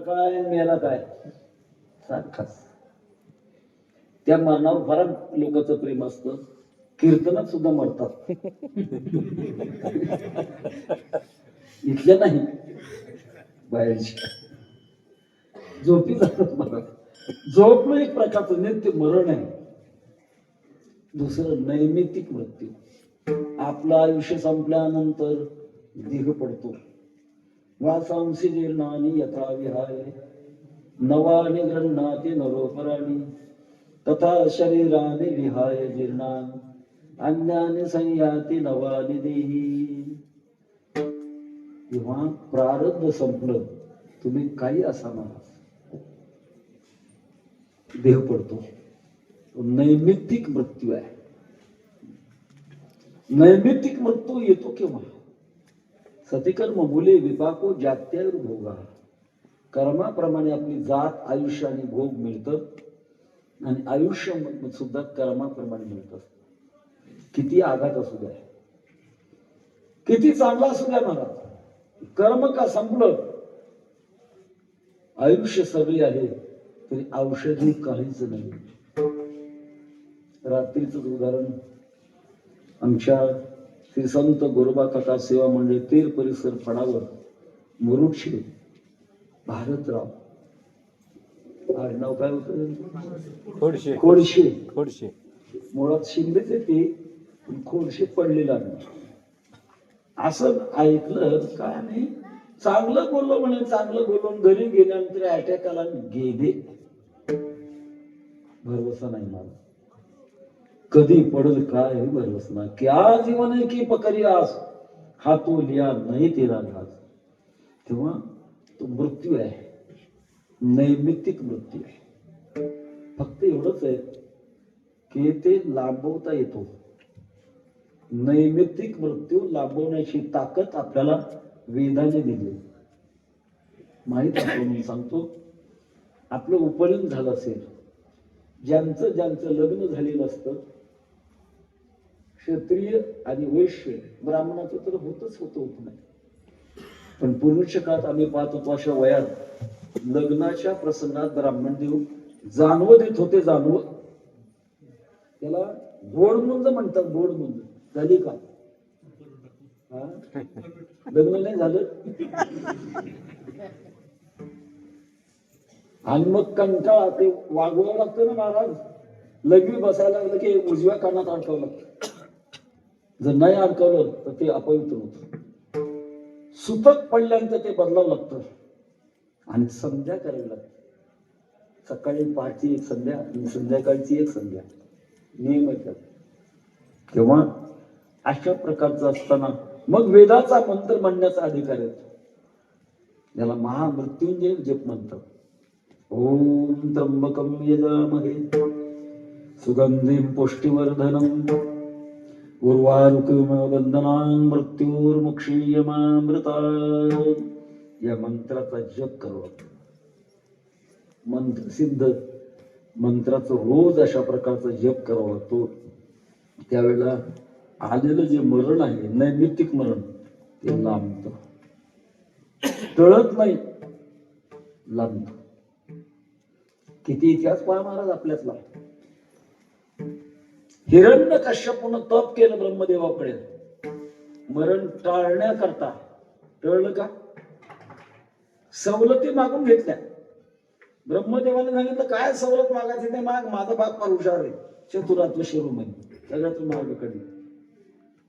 काय मेला काय सारखाच. त्या मरणावर फार लोकांचं प्रेम असतं. कीर्तनात सुद्धा मरतात. इथल्या नाही. बाहेरच्या. झोपी जातात मला झोपणं एक प्रकारचं नित्य मरण आहे. दुसरं नैमित्तिक मृत्यू. आपलं आयुष्य संपल्यानंतर देह पडतो. वासांसी जीर्णानी यथा विहाय। नवानि गृह्णाति नरोपराणि। तथा शरीराने विहाय जीर्णान। अन्यानि संयाती नवानि देही। तेव्हा प्रारब्ध संपलं. तुम्ही काही असा देह पडतो. नैमित्तिक मृत्यू आहे. नैमित्तिक मृत्यू येतो केव्हा? सतिकर्म मुले विपाको जात्यावर भोगा. कर्माप्रमाणे आपली जात आयुष्य आणि भोग मिळतं. आणि आयुष्य सुद्धा कर्माप्रमाणे मिळतं. किती आघात असू द्या. किती चांगला असू द्या मला कर्म का संपलं? आयुष्य सगळे आहे तरी औषधी काहीच नाही. रात्रीच उदाहरण. आमच्या श्री संत गोरोबा कथा सेवा मंडळ तेर परिसर फळावर मुरुडशे भारतराव. आडनाव काय होत? खोडशे. खोडशे. खोडशे. मुळात शिंदेच ते पण खोडशे पडलेला नाही असं ऐकलं काय नाही चांगलं बोललो म्हणे चांगलं बोलून घरी गेल्यानंतर अटॅक आला गेले. भरवसा नाही मला. कधी पडल काय हे भरवसा नाही. क्या जीवन आहे की पकरी आस हा तो लिया नाही तेरा घास. तेव्हा तो मृत्यू आहे. नैमित्तिक मृत्यू आहे. फक्त एवढंच आहे की ते लांबवता येतो. नैमित्तिक मृत्यू लांबवण्याची ताकद आपल्याला वेदाने दिली. माहीत असतो म्हणून सांगतो. आपलं उपनयन झालं असेल. ज्यांचं ज्यांचं लग्न झालेलं असतं क्षत्रिय आणि वैश्य ब्राह्मणाचं तर होतच होतं होत नाही. पण पूर्वीच्या काळात आम्ही पाहत होतो अशा वयात लग्नाच्या प्रसंगात ब्राह्मण देव जानव देत होते जानव त्याला गोडमुंज म्हणतात गोडमुंज झाली का? लग्न नाही झालं? आणि मग कंटाळा ते वागवावं लागतं ना महाराज. लघवी बसायला लागलं की उजव्या कानात अडकावं लागतं. जर नाही अडकवलं तर ते अपवित्र होत. सुतक पडल्यानंतर ते बदलावं लागतं. आणि संध्या करावी लागते. सकाळी पाचची एक संध्या आणि संध्याकाळची एक संध्या. नियम तेव्हा अशा प्रकारचं असताना मग वेदाचा मंत्र म्हणण्याचा अधिकार येतो याला महामृत्युंजय जप म्हणतात. ओम त्र्यंबकम यजामहे. सुगंधी पुष्टिवर्धनम. उर्वारुकम वंदनां मृत्युर्मुक्षीयमामृता या मंत्राचा जप करावा मंत्र सिद्ध मंत्राचं रोज अशा प्रकारचा जप करावा लागतो त्यावेळेला आलेलं जे मरण आहे नैमित्तिक मरण ते लांबत टळत नाही लांबत किती इतिहास पहा महाराज आपल्यातला हिरण्य कश्यपून तप केलं ब्रह्मदेवाकडे. मरण टाळण्याकरता टळलं का? सवलती मागून घेतल्या. ब्रह्मदेवाने सांगितलं काय सवलत मागायची ते माग माझा बाप फार हुशार आहे. चतुरात्व शिरोमणी. सगळ्यात मार्ग कधी?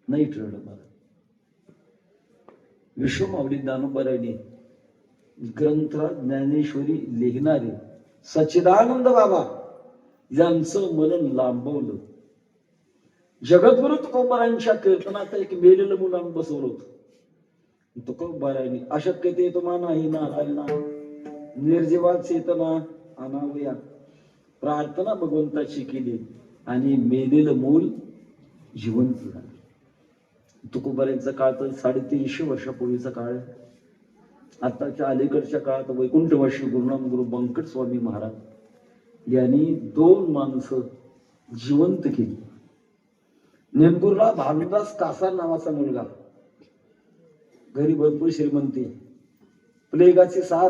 नाही ठरलं मला. विश्वमावली दानोबरायने ग्रंथ ज्ञानेश्वरी लिहिणारे सच्चिदानंद बाबा यांचं मरण लांबवलं. जगद्गुरु तुकोबारांच्या कीर्तनात एक मेलेलं मुलांना बसवलं होत. तुकोबारांनी अशक्य ते तुम्हा नाही नारायणा. निर्जीवा चेतना अनावया. प्रार्थना भगवंताची केली आणि मेलेलं मूल जिवंत झालं. तुकोबारांचा काळ तर साडेतीनशे वर्षापूर्वीचा काळ आहे. आताच्या अलीकडच्या काळात वैकुंठवाशी गुरुनाम गुरु बंकट स्वामी महाराज यांनी दोन माणसं जिवंत केली. नेमपूरला भानुदास कासार नावाचा मुलगा. घरी भरपूर श्रीमंती. प्लेगाची साथ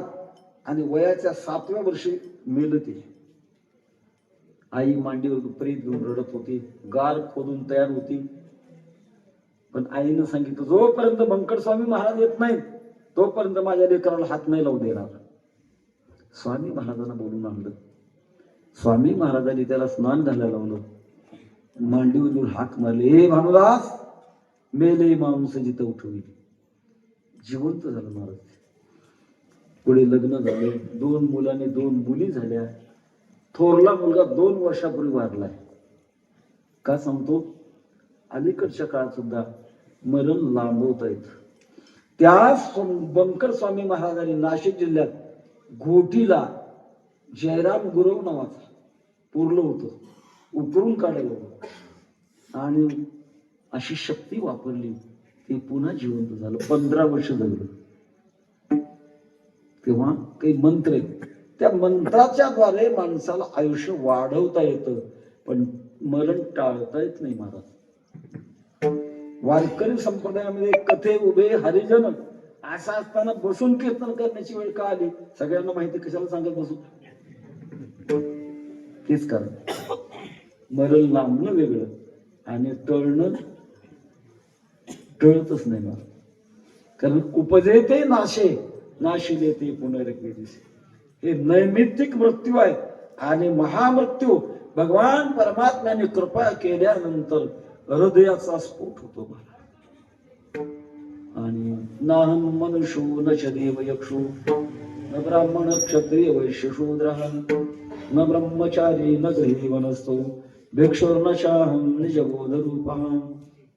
आणि वयाच्या सातव्या वर्षी मेलं ते आई मांडीवर प्रेत घेऊन रडत होती. गार खोदून तयार होती. पण आईनं सांगितलं जोपर्यंत बंकट स्वामी महाराज येत नाहीत तोपर्यंत माझ्या लेकराला हात नाही लावू देणार. स्वामी महाराजांना बोलून आणलं. स्वामी महाराजांनी त्याला स्नान घालायला लावलं. मांडीवर हाक मारले हे भानुदास मेले माणूस जिथं उठवली जिवंत झालं महाराज. पुढे लग्न झाले दोन मुलाने दोन मुली झाल्या. थोरला मुलगा दोन वर्षापूर्वी वारलाय. का सांगतो? अलीकडच्या काळात सुद्धा मरण लांबवता येत त्या बंकर स्वामी महाराजांनी नाशिक जिल्ह्यात घोटीला जयराम गुरव नावाचा पुरलं होतं. उकरून काढलं. आणि अशी शक्ती वापरली ते पुन्हा जिवंत झालं. पंधरा वर्ष जगलं. तेव्हा काही मंत्र आहेत. त्या मंत्राच्या द्वारे माणसाला आयुष्य वाढवता येतं. पण मरण टाळता येत नाही महाराज. वारकरी संप्रदायामध्ये कथे उभे हरिजन. असं असताना बसून कीर्तन करण्याची वेळ का आली? सगळ्यांना माहिती कशाला सांगत बसू? तेच कारण. मरण लांबणं वेगळं. आणि टळणं टळतच नाही मला कारण उपजे ते नाशे नाशिले ते पुनरके दिसे. हे नैमित्तिक मृत्यू आहे आणि महामृत्यू. भगवान परमात्म्याने कृपा केल्यानंतर हृदयाचा स्फोट होतो मला. आणि नाहम मनुषो न च देव यक्षो न ब्राह्मण क्षत्रिय वैश्य शूद्र न ब्रह्मचारी न गृही वनस्तो भिक्षुर्न चाहम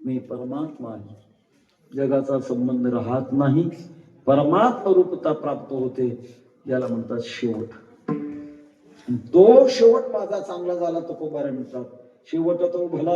मी परमात्मा आहे. जगाचा संबंध राहत नाही. परमात्म रूपता प्राप्त होते. याला म्हणतात शेवट. तो शेवट माझा चांगला झाला तो कुमार म्हणतात शेवट तो भला